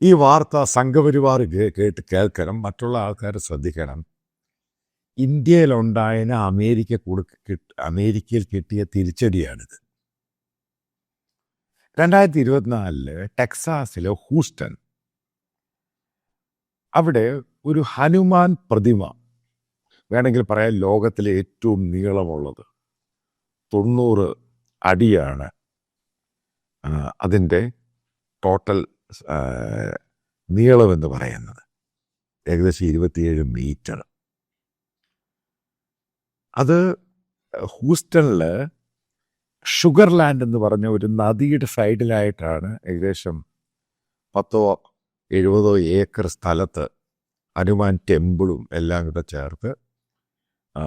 ഈ വാർത്ത സംഘപരിവാർ കേട്ട് കേൾക്കണം മറ്റുള്ള ആൾക്കാർ ശ്രദ്ധിക്കണം. ഇന്ത്യയിലുണ്ടായതിന് അമേരിക്ക കൊടുക്ക അമേരിക്കയിൽ കിട്ടിയ തിരിച്ചടിയാണിത്. രണ്ടായിരത്തി ഇരുപത്തിനാലിൽ ടെക്സാസിലെ ഹൂസ്റ്റൺ. അവിടെ ഒരു ഹനുമാൻ പ്രതിമ വേണമെങ്കിൽ പറയാം ലോകത്തിലെ ഏറ്റവും നീളമുള്ളത് തൊണ്ണൂറ് അടിയാണ് അതിന്റെ ടോട്ടൽ നീളമെന്ന് പറയുന്നത്. ഏകദേശം ഇരുപത്തിയേഴ് മീറ്റർ. അത് ഹൂസ്റ്റണിൽ ഷുഗർലാൻഡ് എന്ന് പറഞ്ഞ ഒരു നദിയുടെ സൈഡിലായിട്ടാണ് ഏകദേശം പത്തോ എഴുപതോ ഏക്കർ സ്ഥലത്ത് ഹനുമാൻ ടെമ്പിളും എല്ലാം കൂടെ ചേർത്ത്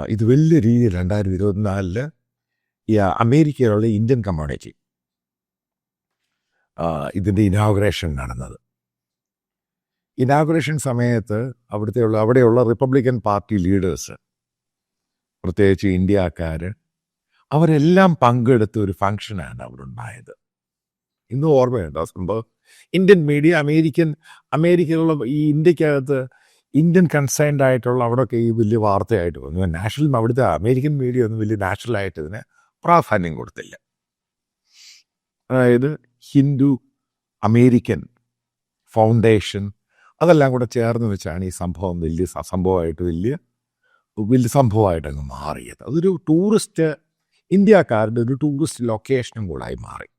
ഇത് വലിയ രീതിയിൽ രണ്ടായിരത്തി ഇരുപത്തിനാലിൽ ഈ അമേരിക്കയിലുള്ള ഇന്ത്യൻ കമ്മ്യൂണിറ്റി ഇതിന്റെ ഇനാഗുറേഷൻ നടന്നത്. ഇനാഗുറേഷൻ സമയത്ത് അവിടുത്തെയുള്ള അവിടെയുള്ള റിപ്പബ്ലിക്കൻ പാർട്ടി ലീഡേഴ്സ് പ്രത്യേകിച്ച് ഇന്ത്യക്കാർ അവരെല്ലാം പങ്കെടുത്ത ഒരു ഫങ്ഷനാണ് അവിടെ ഉണ്ടായത് ഇന്നും ഓർമ്മയുണ്ട് സംഭവം? ഇന്ത്യൻ മീഡിയ അമേരിക്കൻ അമേരിക്കയിലുള്ള ഈ ഇന്ത്യക്കകത്ത് ഇന്ത്യൻ കൺസേൺഡ് ആയിട്ടുള്ള അവിടെയൊക്കെ ഈ വലിയ വാർത്തയായിട്ട് വന്നു. നാഷണൽ അവിടുത്തെ അമേരിക്കൻ മീഡിയ ഒന്നും വലിയ നാഷണലായിട്ട് ഇതിന് പ്രാധാന്യം കൊടുത്തില്ല. അതായത് ഹിന്ദു അമേരിക്കൻ ഫൗണ്ടേഷൻ അതെല്ലാം കൂടെ ചേർന്ന് വെച്ചാണ് ഈ സംഭവം വലിയ സംഭവമായിട്ട് വലിയ വലിയ സംഭവമായിട്ടങ്ങ് മാറിയത്. അതൊരു ടൂറിസ്റ്റ് ഇന്ത്യക്കാരുടെ ഒരു ടൂറിസ്റ്റ് ലൊക്കേഷനും കൂടായി മാറി.